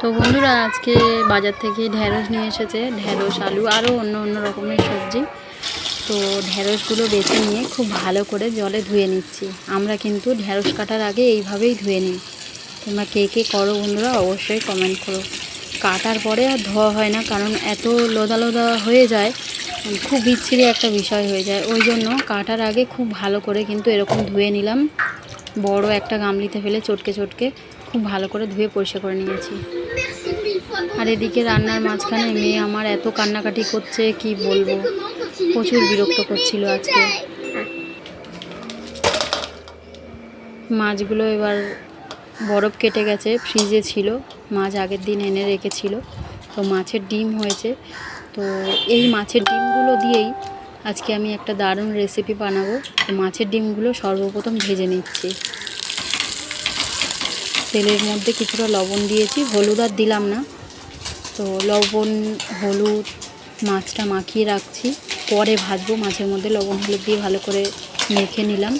তো বন্ধুরা, আজকে বাজার থেকে ঢ্যাঁড়স নিয়ে এসেছে। ঢ্যাঁড়স, আলু আরও অন্য অন্য রকমের সবজি। তো ঢ্যাঁড়সগুলো বেছে নিয়ে খুব ভালো করে জলে ধুয়ে নিচ্ছি। আমরা কিন্তু ঢ্যাঁড়স কাটার আগে এইভাবেই ধুয়ে নিই। তোমরা কে কে করো বন্ধুরা, অবশ্যই কমেন্ট করো। কাটার পরে আর ধোয়া হয় না, কারণ এত লোদা লোদা হয়ে যায়, খুব বিচ্ছিরি একটা বিষয় হয়ে যায়। ওই জন্য কাটার আগে খুব ভালো করে কিন্তু এরকম ধুয়ে নিলাম। বড় একটা গামলিতে ফেলে চটকে চটকে খুব ভালো করে ধুয়ে পরিষ্কার করে নিয়েছি। আর এদিকে রান্নার মাঝখানে মেয়ে আমার এত কান্নাকাটি করছে, কি বলব? প্রচুর বিরক্ত করছিল আজকে। মাছগুলো এবার বরফ কেটে গেছে, ফ্রিজে ছিল। মাছ আগের দিন এনে রেখেছিল। তো মাছের ডিম হয়েছে। তো এই মাছের ডিমগুলো দিয়েই আজকে আমি একটা দারুণ রেসিপি বানাবো। তো মাছের ডিমগুলো সর্বপ্রথম ভেজে নিচ্ছি। তেলের মধ্যে কিছুটা লবণ দিয়েছি। হলুদ আর দিলাম না। তো লবণ হলুদ মাছটা মাখিয়ে রাখছি। পরে ভাজবো মাছের মধ্যে লবণ হলুদ দিয়ে ভালো করে মেখে নিলাম।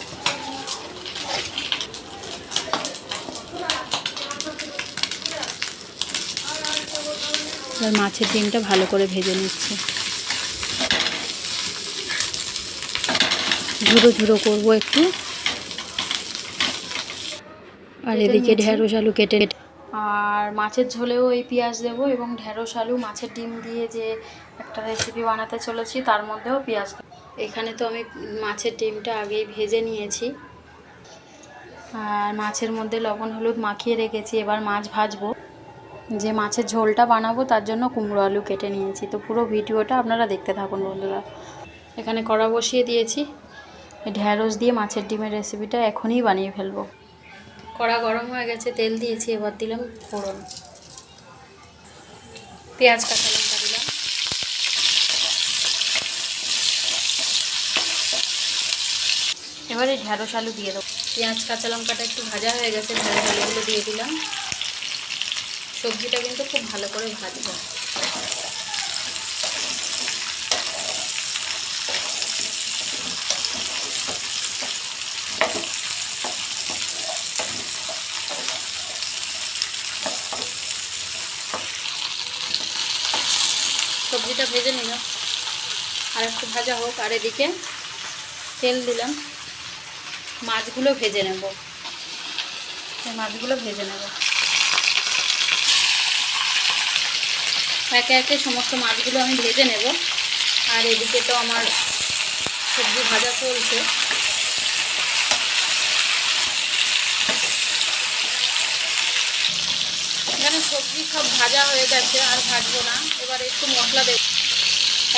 এবার মাছের ডিমটা ভালো করে ভেজে নিচ্ছি। ঝুড়ো ঝুড়ো করব একটু। আর এদিকে ঢেঁড়স আলু কেটে কেটে আর মাছের ঝোলেও এই পেঁয়াজ দেবো এবং ঢেঁড়স, আলু, মাছের ডিম দিয়ে যে একটা রেসিপি বানাতে চলেছি, তার মধ্যেও পেঁয়াজ এখানে তো আমি মাছের ডিমটা আগেই ভেজে নিয়েছি। আর মাছের মধ্যে লবণ, হলুদ মাখিয়ে রেখেছি। এবার মাছ ভাজবো। যে মাছের ঝোলটা বানাবো, তার জন্য কুমড়ো, আলু কেটে নিয়েছি। তো পুরো ভিডিওটা আপনারা দেখতে থাকুন, বন্ধুরা। এখানে কড়া বসিয়ে দিয়েছি। ঢ্যাঁড়স দিয়ে মাছের ডিমের রেসিপিটা এখনই বানিয়ে ফেলব। কড়া গরম হয়ে গেছে, তেল দিয়েছি, এবার দিলাম ফোড়ন। পেঁয়াজ, কাঁচা লঙ্কা দিলাম। এবারে ঢ্যাঁড়স আলু দিয়ে দেবো। পেঁয়াজ, কাঁচা লঙ্কাটা একটু ভাজা হয়ে গেছে ঢ্যাঁড়স আলুগুলো দিয়ে দিলাম। সবজিটা কিন্তু খুব ভালো করে ভাজবো সবজিটা ভেজে নিলাম আর একটু ভাজা হোক, আর এদিকে তেল দিলাম। মাছগুলো ভেজে নেব। মাছগুলো ভেজে নেব। একে একে সমস্ত মাছগুলো আমি ভেজে নেব। আর এদিকে তো আমার সবজি ভাজা চলছে। এখানে সবজি সব ভাজা হয়ে গেছে, আর ভাজবো না। এবার একটু মশলা দেব।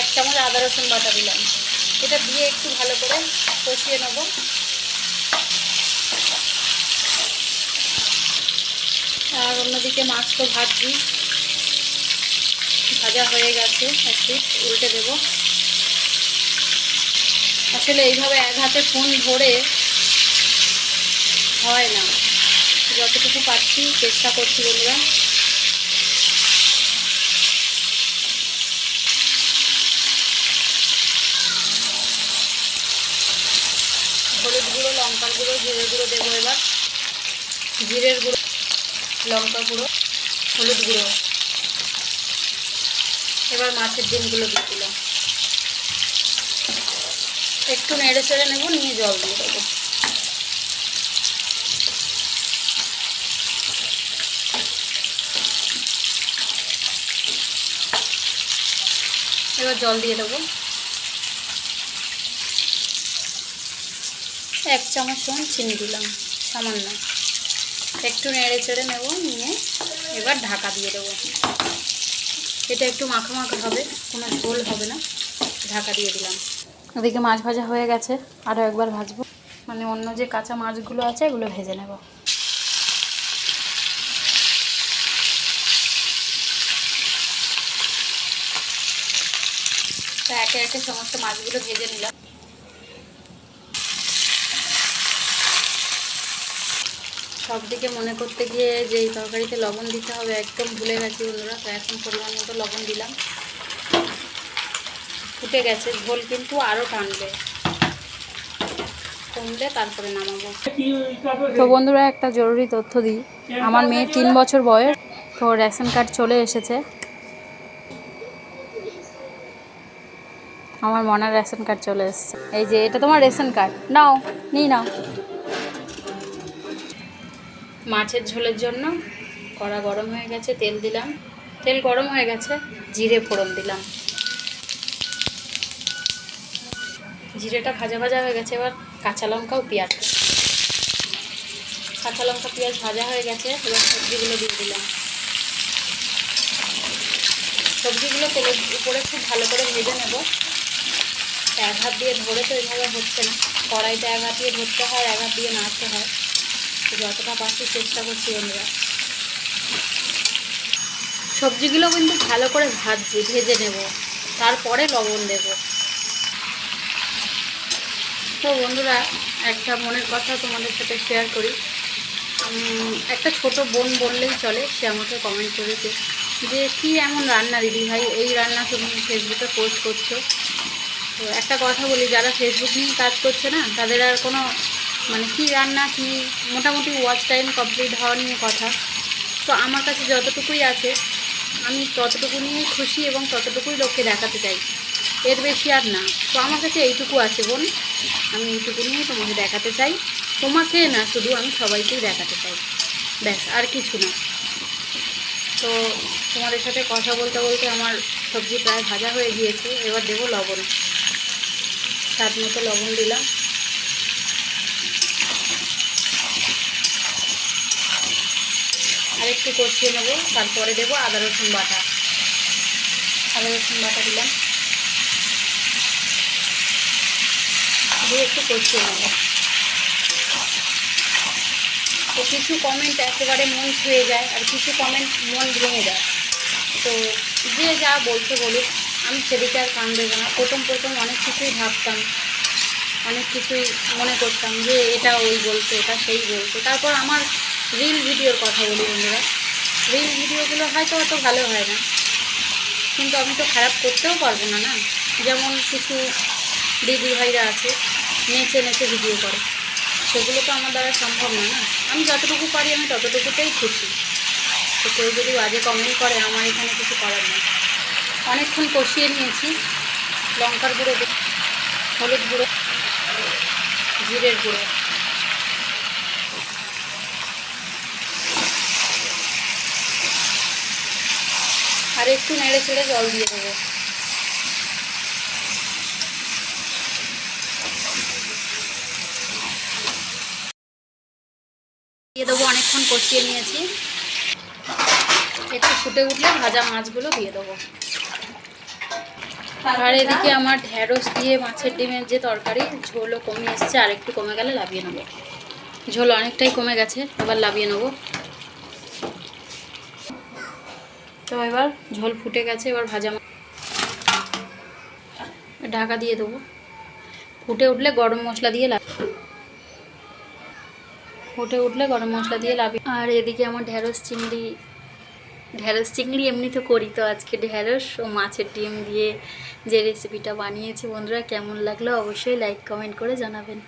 এক চামচ আদা রসুন বাটা দিলাম। এটা দিয়ে একটু ভালো করে কষিয়ে নেব। আর অন্যদিকে মাছ তো ভাজছি ভাজা হয়ে গেছে একটু উল্টে দেব। আসলে এইভাবে এক হাতে ফোন ধরে হয় না। যতটুকু পারছি চেষ্টা করছি বন্ধুরা হলুদ গুঁড়ো লঙ্কার গুঁড়ো, জিরের গুঁড়ো দেবো এবার। জিরের গুঁড়ো, লঙ্কা গুঁড়ো, হলুদ গুঁড়ো। এবার মাছের ডিমগুলো দিয়ে দিলাম। একটু নেড়ে চেড়ে নেব, নিয়ে জল দিয়ে দেবো। এবার জল দিয়ে দেবো। এক চামচ সমান চিনি দিলাম, সামান্য। একটু নেড়ে চেড়ে নেব, নিয়ে এবার ঢাকা দিয়ে দেবো। এটা একটু মাখা মাখা হবে, কোনো ঝোল হবে না। ঢাকা দিয়ে দিলাম। ওদিকে মাছ ভাজা হয়ে গেছে আরও একবার ভাজবো। মানে অন্য যে কাঁচা মাছগুলো আছে, এগুলো ভেজে নেব। তো একে একে সমস্ত মাছগুলো ভেজে নিলাম। সব দিকে মনে করতে গিয়ে যে এই তরকারিতে লবণ দিতে হবে একদম ভুলে গেছি বন্ধুরা, তো এখন পরিমাণ মতো লবণ দিলাম। ফুটে গেছে, ঝোল কিন্তু আরও টানবে। কমলে তারপরে নামাবো। তো বন্ধুরা, একটা জরুরি তথ্য দিই। আমার মেয়ের তিন বছর বয়স, তো রেশন কার্ড চলে এসেছে। আমার মনার রেশন কার্ড চলে এসেছে। এই যে, এটা তোমার রেশন কার্ড। নাও নিই নাও। মাছের ঝোলের জন্য কড়া গরম হয়ে গেছে, তেল দিলাম। তেল গরম হয়ে গেছে, জিরে ফোড়ন দিলাম। জিরেটা ভাজা ভাজা হয়ে গেছে, এবার কাঁচা লঙ্কা ও পেঁয়াজ। কাঁচা লঙ্কা, পেঁয়াজ ভাজা হয়ে গেছে, এবার সবজিগুলো দিয়ে দিলাম। সবজিগুলো তেলের উপরে খুব ভালো করে ভেজে নেব। এক হাত দিয়ে ধরে তো এইভাবে হচ্ছে না। কড়াইতে এক হাত দিয়ে ধরতে হয়, এক হাত দিয়ে নাড়তে হয়। যতটা পারছি চেষ্টা করছি বন্ধুরা। সবজিগুলো কিন্তু ভালো করে ভাজছি ভেজে নেব। তারপরে লবণ দেব। তো বন্ধুরা একটা মনের কথা তোমাদের সাথে শেয়ার করি। একটা ছোট বোন বললেই চলে সে আমাকে কমেন্ট করেছে যে কি এমন রান্না দিদি ভাই? এই রান্না তুমি ফেসবুকে পোস্ট করছ? তো একটা কথা বলি যারা ফেসবুক নিয়ে কাজ করছে না তাদের আর কোনো মানে কি রান্না, কি মোটামুটি ওয়াচ টাইম কমপ্লিট হওয়া নিয়ে কথা। তো আমার কাছে যতটুকুই আছে, আমি ততটুকু নিয়েই খুশি এবং ততটুকুই লোককে দেখাতে চাই। এর বেশি আর না। তো আমার কাছে এইটুকু আছে বোন। আমি এইটুকু নিয়েই তোমাকে দেখাতে চাই। তোমাকে না, শুধু আমি সবাইকেই দেখাতে চাই। ব্যাস, আর কিছু না। তো তোমাদের সাথে কথা বলতে বলতে আমার সবজি প্রায় ভাজা হয়ে গিয়েছে। এবার দেবো লবণ। স্বাদ মতো লবণ দিলাম। একটু কষিয়ে নেব, তারপরে দেবো আদা, রসুন বাটা। আদা, রসুন বাটা দিলাম। দিয়ে একটু কষিয়ে নেব। তো কিছু কমেন্ট একেবারে মন ছুঁয়ে যায় আর কিছু কমেন্ট মন ভেঙে যায়। তো যে যা বলছে বলুক, আমি সেদিকে আর কান দেবো না। প্রথম প্রথম অনেক কিছুই ভাবতাম, অনেক কিছুই মনে করতাম যে এটা ওই বলছে, এটা সেই বলছে। তারপর আমার রিল ভিডিওর কথা বলি বন্ধুরা। রিল ভিডিওগুলো হয়তো অত ভালো হয় না। কিন্তু আমি তো খারাপ করতেও পারব না না? যেমন কিছু দিদি ভাইরা আছে, নেচে নেচে ভিডিও করে। সেগুলো তো আমার দ্বারা সম্ভব না না? আমি যতটুকু পারি আমি ততটুকুতেই খুশি। তো কেউ যদি বাজে কমেন্ট করে, আমার এখানে কিছু করার নেই। অনেকক্ষণ কষিয়ে নিয়েছি। লঙ্কার গুঁড়ো, হলুদ গুঁড়ো, জিরের গুঁড়ো। আর একটু নেড়ে ছেড়ে জল দিয়ে দেবো। দিয়ে দেবো, অনেকক্ষণ কষিয়ে নিয়েছি। একটু ফুটে উঠলে ভাজা মাছগুলো দিয়ে দেবো। আর এদিকে আমার ঢ্যাঁড়স দিয়ে মাছের ডিমের যে তরকারি, ঝোলও কমে এসছে, আর একটু কমে গেলে লাভিয়ে নেব। ঝোল অনেকটাই কমে গেছে, এবার লাভিয়ে নেব। তো এবার ঝোল ফুটে গেছে, এবার ভাজা ঢাকা দিয়ে দেবো। ফুটে উঠলে গরম মশলা দিয়ে লাভ ফুটে উঠলে গরম মশলা দিয়ে লাভি আর এদিকে আমার ঢ্যাঁড়স চিংড়ি ঢ্যাঁড়স চিংড়ি এমনি তো করি তো আজকে ঢ্যাঁড়স ও মাছের ডিম দিয়ে যে রেসিপিটা বানিয়েছি বন্ধুরা, কেমন লাগল অবশ্যই লাইক কমেন্ট করে জানাবেন।